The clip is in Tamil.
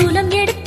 சுலம் எடுத்து